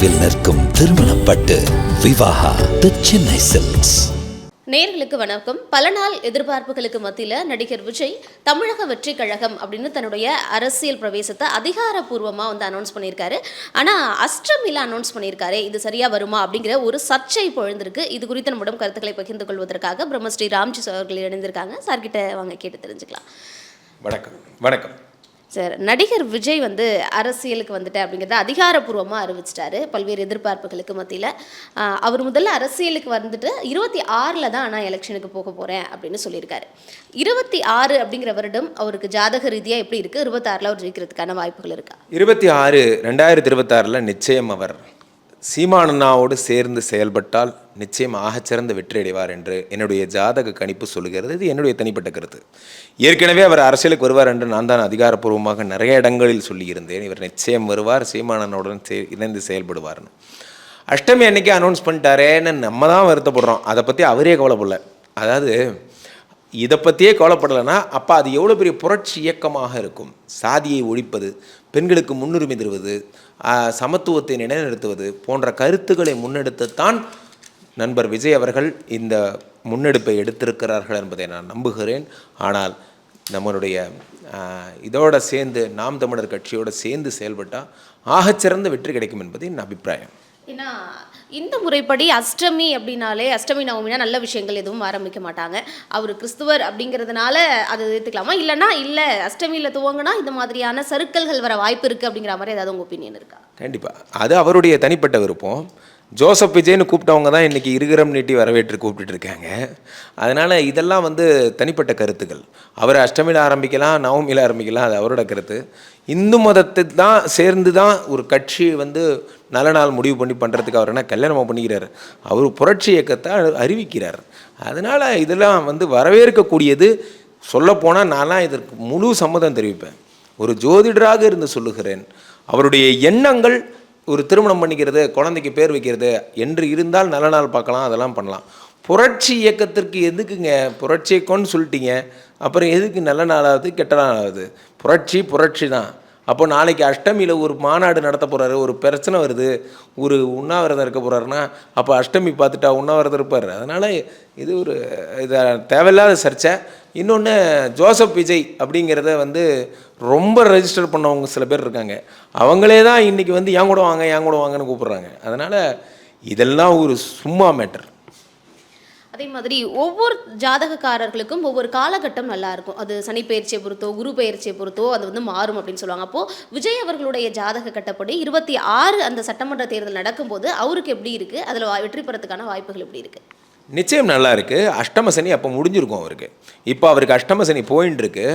தொலைவில் நிற்கும் திருமணப்பட்டு விவாகா தி சென்னை சில்க்ஸ் நேர்களுக்கு வணக்கம். பல நாள் எதிர்பார்ப்புகளுக்கு மத்தியில் நடிகர் விஜய் தமிழக வெற்றி கழகம் அப்படின்னு தன்னுடைய அரசியல் பிரவேசத்தை அதிகாரப்பூர்வமாக வந்து அனௌன்ஸ் பண்ணியிருக்காரு. ஆனால் அஷ்டமியில் அனௌன்ஸ் பண்ணியிருக்காரு. இது சரியா வருமா அப்படிங்கிற ஒரு சர்ச்சை இப்போ எழுந்திருக்கு இது குறித்து நம்மிடம் கருத்துக்களை பகிர்ந்து கொள்வதற்காக பிரம்மஸ்ரீ ராம்ஜி அவர்கள் இணைந்திருக்காங்க. சார்கிட்ட வாங்க கேட்டு தெரிஞ்சுக்கலாம். வணக்கம். வணக்கம். சார் நடிகர் விஜய் வந்து அரசியலுக்கு வந்துட்டேன் அப்படிங்கிறத அதிகாரப்பூர்வமாக அறிவிச்சிட்டாரு பல்வேறு எதிர்பார்ப்புகளுக்கு மத்தியில். அவர் முதல்ல அரசியலுக்கு வந்துட்டு இருபத்தி ஆறில் தான் நான் எலெக்ஷனுக்கு போக போகிறேன் அப்படின்னு சொல்லியிருக்காரு. இருபத்தி ஆறு அப்படிங்கிற வருடம் அவருக்கு ஜாதக ரீதியாக எப்படி இருக்குது இருபத்தாறில் அவர் ஜெயிக்கிறதுக்கான வாய்ப்புகள் இருக்கா? இருபத்தி ஆறு ரெண்டாயிரத்தி இருபத்தாறில் நிச்சயம் அவர் சீமானண்ணாவோடு சேர்ந்து செயல்பட்டால் நிச்சயம் ஆகச்சிறந்த வெற்றி அடைவார் என்று என்னுடைய ஜாதக கணிப்பு சொல்லுகிறது. இது என்னுடைய தனிப்பட்ட கருத்து. ஏற்கனவே அவர் அரசியலுக்கு வருவார் என்று நான் தான் அதிகாரப்பூர்வமாக நிறைய இடங்களில் சொல்லியிருந்தேன். இவர் நிச்சயம் வருவார் சீமானனுடன் சே இணைந்து செயல்படுவார்னு. அஷ்டமி அன்னைக்கு அனௌன்ஸ் பண்ணிட்டாரேன்னு நம்ம தான் வருத்தப்படுறோம். அதை பற்றி அவரே கவலைப்படல. அதாவது இதை பற்றியே கவலைப்படலைன்னா அப்போ அது எவ்வளோ பெரிய புரட்சி இயக்கமாக இருக்கும். சாதியை ஒழிப்பது பெண்களுக்கு முன்னுரிமை தருவது சமத்துவத்தை நிலைநிறுத்துவது போன்ற கருத்துக்களை முன்னெடுத்துத்தான் நண்பர் விஜய் அவர்கள் இந்த முன்னெடுப்பை எடுத்திருக்கிறார்கள் என்பதை நான் நம்புகிறேன். ஆனால் நம்மளுடைய இதோடு சேர்ந்து நாம் தமிழர் கட்சியோடு சேர்ந்து செயல்பட்டால் ஆகச்சிறந்த வெற்றி கிடைக்கும் என்பது என் அபிப்பிராயம். ஏன்னா இந்த முறைப்படி அஷ்டமி அப்படின்னாலே அஷ்டமி நவமினா நல்ல விஷயங்கள் எதுவும் ஆரம்பிக்க மாட்டாங்க. அவர் கிறிஸ்துவர் அப்படிங்கிறதுனால அதை ஏற்றுக்கலாமா இல்லைன்னா இல்லை அஷ்டமியில் துவங்கினா இந்த மாதிரியான சருக்கல்கள் வர வாய்ப்பு இருக்குது அப்படிங்கிற மாதிரி ஏதாவது உங்கள் ஒப்பீனியன் இருக்கா? கண்டிப்பாக அது அவருடைய தனிப்பட்ட விருப்பம். ஜோசப் விஜய்னு கூப்பிட்டவங்க தான் இன்றைக்கி இருகரம் நீட்டி வரவேற்று கூப்பிட்டு இருக்காங்க. அதனால் இதெல்லாம் வந்து தனிப்பட்ட கருத்துக்கள். அவர் அஷ்டமியில் ஆரம்பிக்கலாம் நவமியில் ஆரம்பிக்கலாம் அது அவரோட கருத்து. இந்து மதத்தை தான் சேர்ந்து தான் ஒரு கட்சி வந்து நல்ல நாள் முடிவு பண்ணி பண்ணுறதுக்கு அவர் என்ன கல்யாணமாக பண்ணிக்கிறார்? அவர் புரட்சி இயக்கத்தை அறிவிக்கிறார். அதனால் இதெல்லாம் வந்து வரவேற்கக்கூடியது சொல்லப்போனால் நான்லாம் இதற்கு முழு சம்மதம் தெரிவிப்பேன். ஒரு ஜோதிடராக இருந்து சொல்லுகிறேன். அவருடைய எண்ணங்கள் ஒரு திருமணம் பண்ணிக்கிறது குழந்தைக்கு பேர் வைக்கிறது என்று இருந்தால் நல்ல நாள் பார்க்கலாம் அதெல்லாம் பண்ணலாம். புரட்சி இயக்கத்திற்கு எதுக்குங்க? புரட்சி இயக்கம்னு சொல்லிட்டீங்க. அப்புறம் எதுக்கு நல்ல நாளாவது கெட்ட நாளாவது? புரட்சி புரட்சி தான். அப்போ நாளைக்கு அஷ்டமியில் ஒரு மாநாடு நடத்த போகிறாரு ஒரு பிரச்சனை வருது ஒரு உண்ணாவிரதம் இருக்க போகிறாருன்னா அப்போ அஷ்டமி பார்த்துட்டா உண்ணாவிரதம் இருப்பார். அதனால் இது ஒரு இது தேவையில்லாத சர்ச்சை. இன்னொன்று ஜோசப் விஜய் அப்படிங்கிறத வந்து ரொம்ப ரெஜிஸ்டர் பண்ணவங்க சில பேர் இருக்காங்க. அவங்களே தான் இன்றைக்கி வந்து என் கூட வாங்க என் கூட வாங்கன்னு கூப்பிட்றாங்க. அதனால் இதெல்லாம் ஒரு சும்மா மேட்டர் அதே மாதிரி ஒவ்வொரு ஜாதகக்காரர்களுக்கும் ஒவ்வொரு காலகட்டம் நல்லா இருக்கும் அது சனி பயிற்சியை பொறுத்தோ குரு பயிற்சியை பொறுத்தோ அது வந்து மாறும் அப்படின்னு சொல்லுவாங்க. அப்போ விஜய் அவர்களுடைய ஜாதக கட்டப்படி இருபத்தி ஆறு அந்த சட்டமன்ற தேர்தல் நடக்கும்போது அவருக்கு எப்படி இருக்கு? அதில் வெற்றி பெறத்துக்கான வாய்ப்புகள் எப்படி இருக்கு? நிச்சயம் நல்லா இருக்குது அஷ்டம சனி அப்போ முடிஞ்சிருக்கும் அவருக்கு. இப்போ அவருக்கு அஷ்டம சனி போயின்னு இருக்கு.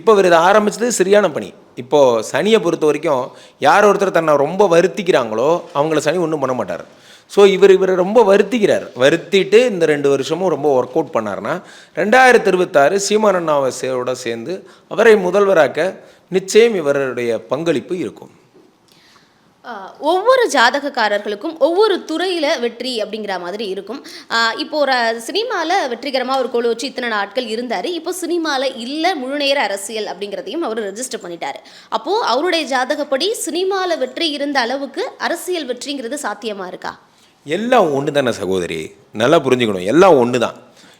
இப்போ அவர் இதை ஆரம்பிச்சது சரியான பணி. இப்போது சனியை பொறுத்த வரைக்கும் யார் ஒருத்தர் தன்னை ரொம்ப வருத்திக்கிறாங்களோ அவங்கள சனி ஒன்றும் பண்ண மாட்டார். ஸோ இவர் இவர் ரொம்ப வருத்திக்கிறார். வருத்திட்டு இந்த ரெண்டு வருஷமும் ரொம்ப ஒர்க் அவுட் பண்ணார்னா ரெண்டாயிரத்தி இருபத்தாறு சீமானண்ணாவை சேர்ந்து அவரை முதல்வராக்க நிச்சயம் இவருடைய பங்களிப்பு இருக்கும். ஒவ்வொரு ஜாதகக்காரர்களுக்கும் ஒவ்வொரு துறையில் வெற்றி அப்படிங்கிற மாதிரி இருக்கும். இப்போ ஒரு சினிமாவில் வெற்றிகரமாக ஒரு கொழு வச்சு இத்தனை நாட்கள் இருந்தார். இப்போ சினிமாவில் இல்லை முழுநேர அரசியல் அப்படிங்கிறதையும் அவர் ரெஜிஸ்டர் பண்ணிட்டார். அப்போது அவருடைய ஜாதகப்படி சினிமாவில் வெற்றி இருந்த அளவுக்கு அரசியல் வெற்றிங்கிறது சாத்தியமாக இருக்கா? எல்லாம் ஒன்று தானே சகோதரி? நல்லா புரிஞ்சுக்கணும். எல்லாம் ஒன்று தான்.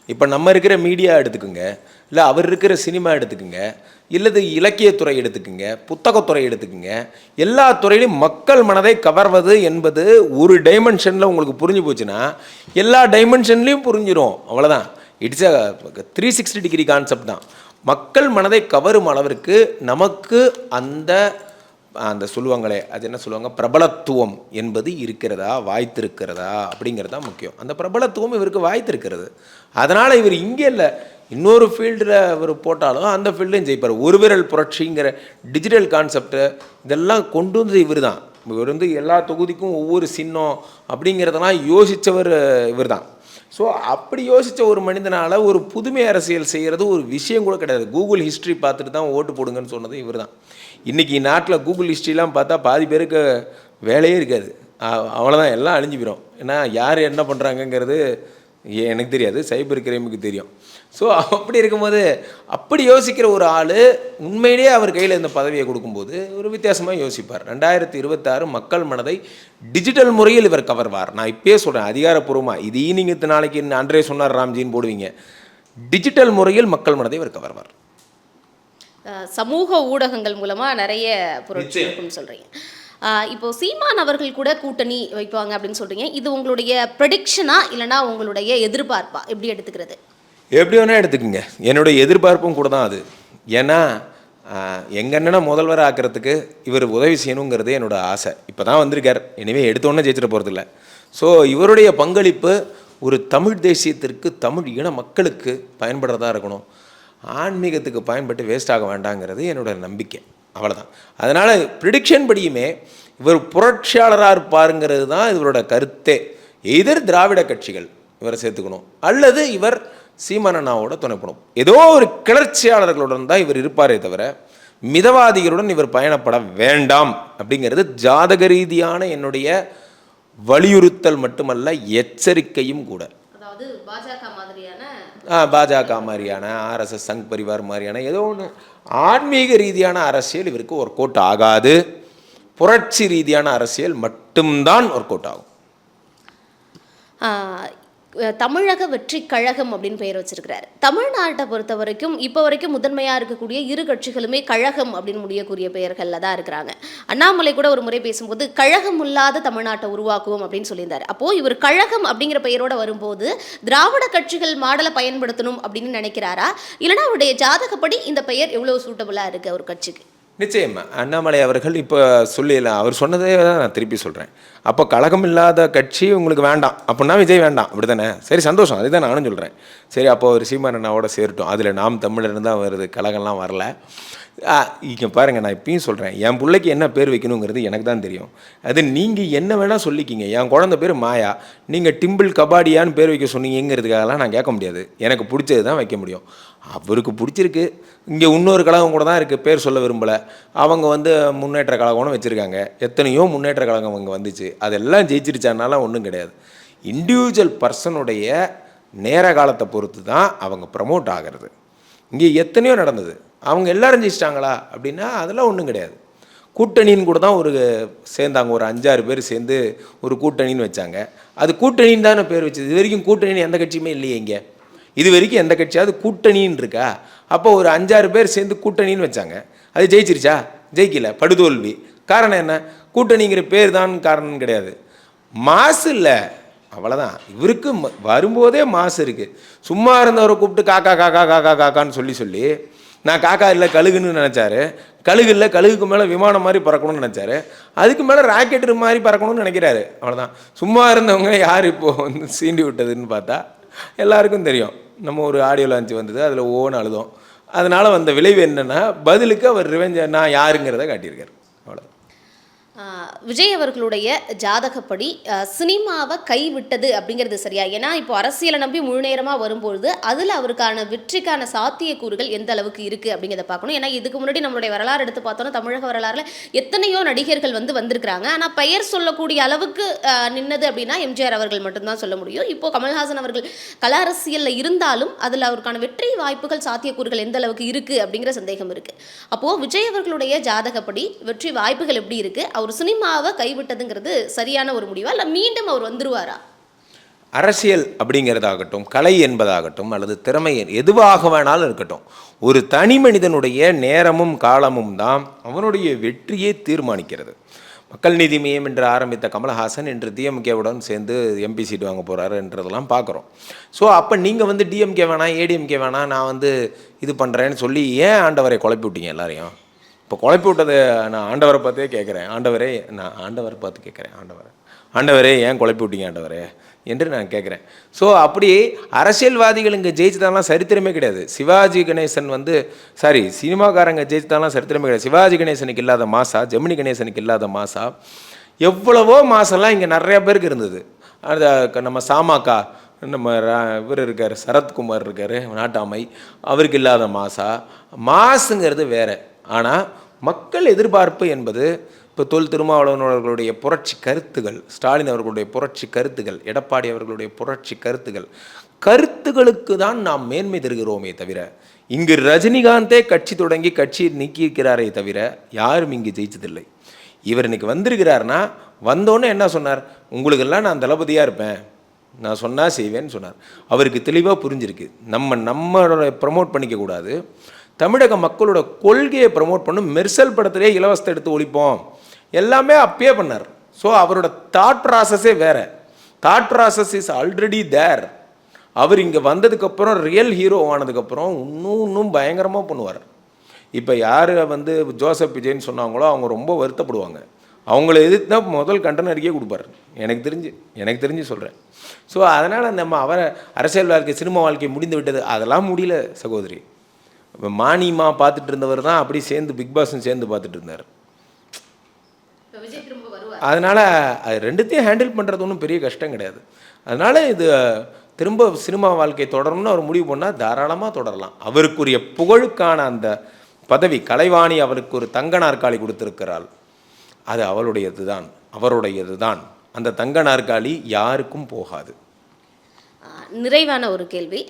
இப்போ நம்ம இருக்கிற மீடியா எடுத்துக்குங்க. இல்லை அவர் இருக்கிற சினிமா எடுத்துக்குங்க. இல்லது இலக்கியத்துறை எடுத்துக்குங்க. புத்தகத்துறை எடுத்துக்குங்க. எல்லா துறையிலும் மக்கள் மனதை கவர்வது என்பது ஒரு டைமென்ஷனில் உங்களுக்கு புரிஞ்சு போச்சுன்னா எல்லா டைமென்ஷன்லேயும் புரிஞ்சிடும் அவ்வளோதான் it's a three sixty degree concept தான். மக்கள் மனதை கவரும் அளவிற்கு நமக்கு அந்த அந்த சொல்லுவாங்களே அது என்ன சொல்லுவாங்க? பிரபலத்துவம் என்பது இருக்கிறதா? வாய்த்திருக்கிறதா? அப்படிங்கிறது தான் முக்கியம். அந்த பிரபலத்துவம் இவருக்கு வாய்த்திருக்கிறது. அதனால் இவர் இங்கே இல்லை. இன்னொரு ஃபீல்டில் இவர் போட்டாலும் அந்த ஃபீல்டையும் ஜெயிப்பார். ஒரு விரல் புரட்சிங்கிற டிஜிட்டல் கான்செப்டை இதெல்லாம் கொண்டு வந்தது இவர் தான் இவர் வந்து எல்லா தொகுதிக்கும் ஒவ்வொரு சின்னம் அப்படிங்கிறதெல்லாம் யோசித்தவர் இவர் தான் ஸோ அப்படி யோசித்த ஒரு மனிதனால் ஒரு புதுமை அரசியல் செய்கிறது ஒரு விஷயம் கூட கிடையாது. கூகுள் ஹிஸ்ட்ரி பார்த்துட்டு தான் ஓட்டு போடுங்கன்னு சொன்னது இவர் தான் இன்றைக்கி நாட்டில் கூகுள் ஹிஸ்ட்ரிலாம் பார்த்தா பாதி பேருக்கு வேலையே இருக்காது. அவ்வளோதான் எல்லாம் அழிஞ்சு போயிடும் ஏன்னா யார் என்ன பண்ணுறாங்கங்கிறது எனக்கு தெரியாது. சைபர் கிரைமுக்கு தெரியும். ஸோ அப்படி இருக்கும்போது அப்படி யோசிக்கிற ஒரு ஆள் உண்மையிலேயே அவர் கையில் இந்த பதவியை கொடுக்கும்போது ஒரு வித்தியாசமாக யோசிப்பார். ரெண்டாயிரத்தி இருபத்தாறு மக்கள் மனதை டிஜிட்டல் முறையில் இவர் கவர்வார். நான் இப்பயே சொல்கிறேன் அதிகாரப்பூர்வமாக இது ஈனிங்கத்து நாளைக்கு அன்றே சொன்னார் ராம்ஜின்னு போடுவீங்க. டிஜிட்டல் முறையில் மக்கள் மனதை இவர் கவர்வார். சமூக ஊடகங்கள் மூலமா நிறைய புரட்சி இருக்கும்னு சொல்றீங்க. அஹ் இப்போ சீமான் அவர்கள் கூட கூட்டணி வைப்பாங்க அப்படின்னு சொல்றீங்க. இது உங்களுடைய ப்ரெடிக்ஷனா இல்லைன்னா உங்களுடைய எதிர்பார்ப்பா? எப்படி எடுத்துக்கிறது? எப்படி வேணால் எடுத்துக்கோங்க. என்னுடைய எதிர்பார்ப்பும் கூட தான் அது. ஏன்னா எங்கள் அண்ணனை முதல்வர் ஆக்கிறதுக்கு இவர் உதவி செய்யணுங்கிறது என்னோட ஆசை. இப்போ தான் வந்திருக்கார். எனவே எடுத்தோன்னே ஜெயிச்சிட போகிறதில்ல ஸோ இவருடைய பங்களிப்பு ஒரு தமிழ் தேசியத்திற்கு தமிழ் இன மக்களுக்கு பயன்படுறதா இருக்கணும். ஆன்மீகத்துக்கு பயன்பட்டு வேஸ்ட் ஆக வேண்டாங்கிறது என்னோட நம்பிக்கை. அவ்வளோதான் அதனால் ப்ரிடிக்ஷன் படியுமே இவர் புரட்சியாளராக இருப்பாருங்கிறது தான் இவரோட கருத்தே. எதிர் திராவிட கட்சிகள் இவரை சேர்த்துக்கணும். அல்லது இவர் சீமானண்ணாவோட துணைப்படும் ஏதோ ஒரு கிளர்ச்சியாளர்களுடன் தான் இவர் இருப்பாரே தவிர மிதவாதிகளுடன் இவர் பயணப்பட வேண்டாம் அப்படிங்கிறது ஜாதக ரீதியான என்னுடைய வலியுறுத்தல் மட்டுமல்ல எச்சரிக்கையும் கூட. அதாவது பாஜக பாஜக மாதிரியான ஆர்எஸ்எஸ் சங் பரிவார் மாதிரியான ஏதோ ஒன்று ஆன்மீக ரீதியான அரசியல் இவருக்கு ஒர்க் அவுட் ஆகாது. புரட்சி ரீதியான அரசியல் மட்டும்தான் ஒர்க் அவுட் ஆகும். தமிழக வெற்றி கழகம் அப்படின்னு பெயர் வச்சிருக்கிறாரு. தமிழ்நாட்டை பொறுத்த வரைக்கும் இப்போ வரைக்கும் முதன்மையாக இருக்கக்கூடிய இரு கட்சிகளுமே கழகம் அப்படின்னு முடியக்கூடிய பெயர்களில் தான் இருக்கிறாங்க. அண்ணாமலை கூட ஒரு முறை பேசும்போது கழகம் இல்லாத தமிழ்நாட்டை உருவாக்குவோம் அப்படின்னு சொல்லியிருந்தார். அப்போ இவர் கழகம் அப்படிங்கிற பெயரோட வரும்போது திராவிட கட்சிகள் மாடலை பயன்படுத்தணும் அப்படின்னு நினைக்கிறாரா? இல்லைனா அவருடைய ஜாதகப்படி இந்த பெயர் எவ்வளவு சூட்டபுளாக இருக்கு ஒரு கட்சிக்கு? நிச்சயமா. அண்ணாமலை அவர்கள் இப்போ சொல்லிடலாம் அவர் சொன்னதே தான் நான் திருப்பி சொல்கிறேன் அப்போ கழகம் இல்லாத கட்சி உங்களுக்கு வேண்டாம். அப்படின்னா விஜய் வேண்டாம். அப்படி தானே சரி சந்தோஷம். அதுதான் நானும் சொல்கிறேன் சரி அப்போ ஒரு சீமான் அண்ணாவோட சேரட்டும். அதில் நாம் தமிழர் தான் வருது கழகம்லாம் வரல. இங்கே பாருங்கள் நான் இப்பயும் சொல்கிறேன் என் பிள்ளைக்கு என்ன பேர் வைக்கணுங்கிறது எனக்கு தான் தெரியும். அது நீங்கள் என்ன வேணால் சொல்லிக்கிங்க. என் குழந்த பேர் மாயா. நீங்கள் டிம்பிள் கபாடியான்னு பேர் வைக்க சொன்னீங்கிறதுக்காகலாம் நான் கேட்க முடியாது. எனக்கு பிடிச்சது தான் வைக்க முடியும். அவருக்கு பிடிச்சிருக்கு. இங்கே இன்னொரு கழகம் கூட தான் இருக்குது பேர் சொல்ல விரும்பலை. அவங்க வந்து முன்னேற்ற கழகம்னு வச்சுருக்காங்க. எத்தனையோ முன்னேற்ற கழகம் அங்கே வந்துச்சு. அதெல்லாம் ஜெயிச்சிருச்சானால ஒன்றும் கிடையாது. இண்டிவிஜுவல் பர்சனுடைய நேர காலத்தை பொறுத்து தான் அவங்க ப்ரமோட் ஆகிறது. இங்கே எத்தனையோ நடந்தது. அவங்க எல்லாரும் ஜெயிச்சிட்டாங்களா? அப்படின்னா அதெல்லாம் ஒன்றும் கிடையாது. கூட்டணின்னு கூட தான் ஒரு சேர்ந்தாங்க. ஒரு அஞ்சாறு பேர் சேர்ந்து ஒரு கூட்டணின்னு வச்சாங்க. அது கூட்டணின்னு தானே பேர் வச்சது. இது வரைக்கும் கூட்டணின்னு எந்த கட்சியுமே இல்லையே இங்கே. இது வரைக்கும் எந்த கட்சியாவது கூட்டணின்னு இருக்கா? அப்போ ஒரு அஞ்சாறு பேர் சேர்ந்து கூட்டணின்னு வச்சாங்க. அது ஜெயிச்சிருச்சா? ஜெயிக்கல. படுதோல்வி. காரணம் என்ன? கூட்டணிங்கிற பேர் தான் காரணம் கிடையாது. மாசு இல்லை. அவ்வளோதான் இவருக்கு வரும்போதே மாசு இருக்குது சும்மா இருந்தவரை கூப்பிட்டு காக்கா காக்கா காக்கா காக்கான்னு சொல்லி சொல்லி நான் காக்கா இல்லை கழுகுன்னு நினச்சாரு. கழுகு இல்லை கழுகுக்கு மேலே விமானம் மாதிரி பறக்கணும்னு நினச்சாரு. அதுக்கு மேலே ராக்கெட்டு மாதிரி பறக்கணும்னு நினைக்கிறாரு. அவ்வளோதான் சும்மா இருந்தவங்க யார் இப்போது வந்து சீண்டி விட்டதுன்னு பார்த்தா எல்லாருக்கும் தெரியும். நம்ம ஒரு ஆடியோ லான்ச் வந்தது அதில் ஓன்னு அழுதோம். அதனால் வந்த விளைவு என்னென்னா பதிலுக்கு அவர் ரிவெஞ்ச் நான் யாருங்கிறத காட்டியிருக்காரு. விஜய் அவர்களுடைய ஜாதகப்படி சினிமாவை கைவிட்டது அப்படிங்கிறது சரியா? ஏன்னா இப்போ அரசியலை நம்பி முழு நேரமாக வரும்பொழுது அதில் அவருக்கான வெற்றிக்கான சாத்தியக்கூறுகள் எந்த அளவுக்கு இருக்குது அப்படிங்கிறத பார்க்கணும். ஏன்னா இதுக்கு முன்னாடி நம்மளுடைய வரலாறு எடுத்து பார்த்தோன்னா தமிழக வரலாறுல எத்தனையோ நடிகர்கள் வந்து வந்திருக்கிறாங்க. ஆனால் பெயர் சொல்லக்கூடிய அளவுக்கு நின்னது அப்படின்னா எம்ஜிஆர் அவர்கள் மட்டும்தான் சொல்ல முடியும். இப்போ கமல்ஹாசன் அவர்கள் கல அரசியலில் இருந்தாலும் அதில் அவருக்கான வெற்றி வாய்ப்புகள் சாத்தியக்கூறுகள் எந்த அளவுக்கு இருக்குது அப்படிங்கிற சந்தேகம் இருக்குது அப்போது விஜய் அவர்களுடைய ஜாதகப்படி வெற்றி வாய்ப்புகள் எப்படி இருக்குது அவர் சினிமாவை கைவிட்டதுங்கிறது சரியான ஒரு முடிவா? இல்லை மீண்டும் அவர் வந்துருவாரா? அரசியல் அப்படிங்கிறதாகட்டும் கலை என்பதாகட்டும் அல்லது திறமை எதுவாக வேணாலும் இருக்கட்டும் ஒரு தனி மனிதனுடைய நேரமும் காலமும் தான் அவனுடைய வெற்றியை தீர்மானிக்கிறது. மக்கள் நீதி மையம் என்று ஆரம்பித்த கமலஹாசன் இன்று டிஎம்கேவுடன் சேர்ந்து எம்பி சீட் வாங்க போகிறாருன்றதெல்லாம் பார்க்குறோம். ஸோ அப்போ நீங்கள் வந்து டிஎம்கே வேணாம் ஏடிஎம்கே வேணாம் நான் வந்து இது பண்ணுறேன்னு சொல்லி ஏன் ஆண்டவரை குழப்பி விட்டீங்க எல்லாரையும்? இப்போ குழப்பி விட்டதை நான் ஆண்டவரை பார்த்தே கேட்குறேன். ஆண்டவரே நான் ஆண்டவரை பார்த்து கேட்குறேன் ஆண்டவரை. ஆண்டவரே ஏன் குழப்பி விட்டீங்க ஆண்டவரே? என்று நான் கேட்குறேன். ஸோ அப்படி அரசியல்வாதிகள் இங்கே ஜெயிச்சதெல்லாம் சரித்திரமே கிடையாது. சிவாஜி கணேசன் வந்து சாரி சினிமாக்காரங்க ஜெயிச்சதெல்லாம் சரித்திரமே கிடையாது. சிவாஜி கணேசனுக்கு இல்லாத மாசா ஜெமினி கணேசனுக்கு இல்லாத மாசா எவ்வளவோ மாசெல்லாம் இங்கே நிறைய பேருக்கு இருந்தது. அந்த நம்ம சாமாக்கா நம்ம இவர் இருக்கார் சரத்குமார் இருக்கார் நாட்டாமை அவருக்கு இல்லாத மாசா. மாசுங்கிறது வேற. ஆனால் மக்கள் எதிர்பார்ப்பு என்பது இப்போ தொல் திருமாவளவனவர்களுடைய புரட்சி கருத்துகள் ஸ்டாலின் அவர்களுடைய புரட்சி கருத்துகள் எடப்பாடி அவர்களுடைய புரட்சி கருத்துகள் கருத்துகளுக்கு தான் நாம் மேன்மை தருகிறோமே தவிர இங்கு ரஜினிகாந்தே கட்சி தொடங்கி கட்சியை நீக்கியிருக்கிறாரே தவிர யாரும் இங்கு ஜெயிச்சதில்லை. இவர் இன்னைக்கு வந்திருக்கிறார்னா வந்தோன்னே என்ன சொன்னார்? உங்களுக்கெல்லாம் நான் தளபதியாக இருப்பேன். நான் சொன்னால் செய்வேன்னு சொன்னார். அவருக்கு தெளிவாக புரிஞ்சிருக்கு. நம்ம நம்மளோட ப்ரமோட் பண்ணிக்க கூடாது. தமிழக மக்களோட கொள்கையை ப்ரமோட் பண்ணும் மெர்சல் படத்திலே இலவசத்தை எடுத்து ஒழிப்போம். எல்லாமே அப்பயே பண்ணார். ஸோ அவரோட தாட் ப்ராசஸே வேற. Thought process is already there அவர் இங்கே வந்ததுக்கப்புறம் ரியல் ஹீரோ ஆனதுக்கப்புறம் இன்னும் இன்னும் பயங்கரமாக பண்ணுவார். இப்போ யார் வந்து ஜோசப் விஜய்ன்னு சொன்னாங்களோ அவங்க ரொம்ப வருத்தப்படுவாங்க. அவங்கள எதிர்த்து தான் முதல் கண்டன அறிக்கையே கொடுப்பாரு. எனக்கு தெரிஞ்சு எனக்கு தெரிஞ்சு சொல்கிறேன் ஸோ அதனால் நம்ம அவரை அரசியல் வாழ்க்கை சினிமா வாழ்க்கை முடிந்து விட்டது. அதெல்லாம் முடியல சகோதரி. மானிமா பார்த்துட்டு இருந்தவர் தான் அப்படி சேர்ந்து பிக் பாஸும் சேர்ந்து பார்த்துட்டு இருந்தார். அதனால் அது ரெண்டுத்தையும் ஹேண்டில் பண்ணுறது ஒன்றும் பெரிய கஷ்டம் கிடையாது. அதனால் இது திரும்ப சினிமா வாழ்க்கை தொடரணும்னு அவர் முடிவு பண்ணால் தாராளமாக தொடரலாம். அவருக்குரிய புகழுக்கான அந்த பதவி கலைவாணி அவருக்கு ஒரு தங்க நாற்காலி கொடுத்திருக்கிறாள். அது அவளுடையது தான் அவருடையது தான் அந்த தங்க நாற்காலி யாருக்கும் போகாது. நிறைவான ஒரு கேள்வி.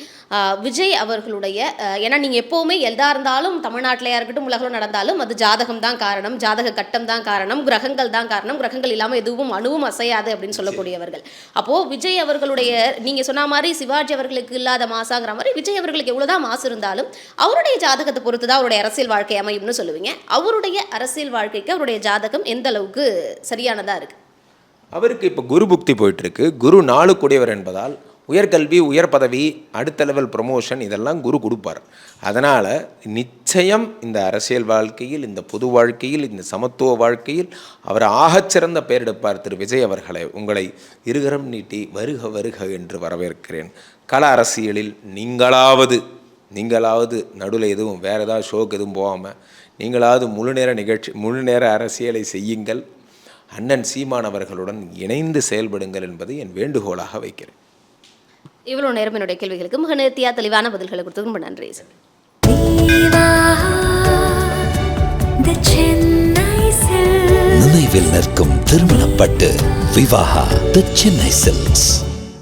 விஜய் அவர்களுடைய ஏன்னா நீங்கள் எப்போவுமே எதாக இருந்தாலும் தமிழ்நாட்டிலையாக இருக்கட்டும் உலகம் நடந்தாலும் அது ஜாதகம் தான் காரணம் ஜாதக கட்டம் தான் காரணம் கிரகங்கள் தான் காரணம் கிரகங்கள் இல்லாமல் எதுவும் அணுவும் அசையாது அப்படின்னு சொல்லக்கூடியவர்கள். அப்போது விஜய் அவர்களுடைய நீங்கள் சொன்ன மாதிரி சிவாஜி அவர்களுக்கு இல்லாத மாசாங்கிற மாதிரி விஜய் அவர்களுக்கு எவ்வளோதான் மாசு இருந்தாலும் அவருடைய ஜாதகத்தை பொறுத்து தான் அவருடைய அரசியல் வாழ்க்கை அமையும்னு சொல்லுவீங்க. அவருடைய அரசியல் வாழ்க்கைக்கு அவருடைய ஜாதகம் எந்த அளவுக்கு சரியானதாக இருக்குது அவருக்கு இப்போ குரு புக்தி போயிட்டுருக்கு குரு நாலு கூடியவர் என்பதால் உயர்கல்வி உயர் பதவி அடுத்த லெவல் ப்ரொமோஷன் இதெல்லாம் குரு கொடுப்பார். அதனால் நிச்சயம் இந்த அரசியல் வாழ்க்கையில் இந்த பொது வாழ்க்கையில் இந்த சமத்துவ வாழ்க்கையில் அவர் ஆகச்சிறந்த பெயரெடுப்பார் திரு விஜய் அவர்களை. உங்களை இருகரம் நீட்டி வருக வருக என்று வரவேற்கிறேன். கல அரசியலில் நீங்களாவது நீங்களாவது நடுவில் எதுவும் வேறு ஏதாவது ஷோக்கு எதுவும் போகாமல் நீங்களாவது முழு நேர நிகழ்ச்சி முழு நேர அரசியலை செய்யுங்கள். அண்ணன் சீமானவர்களுடன் இணைந்து செயல்படுங்கள் என்பதை என் வேண்டுகோளாக வைக்கிறேன். இவ்வளோ நேரம் என்னுடைய கேள்விகளுக்கு மிக நேர்த்தியாக தெளிவான பதில்களை கொடுத்தது. ரொம்ப நன்றி சார். நினைவில் நிற்கும் திருமணப்பட்டு விவாகா தி சென்னை சில்க்ஸ்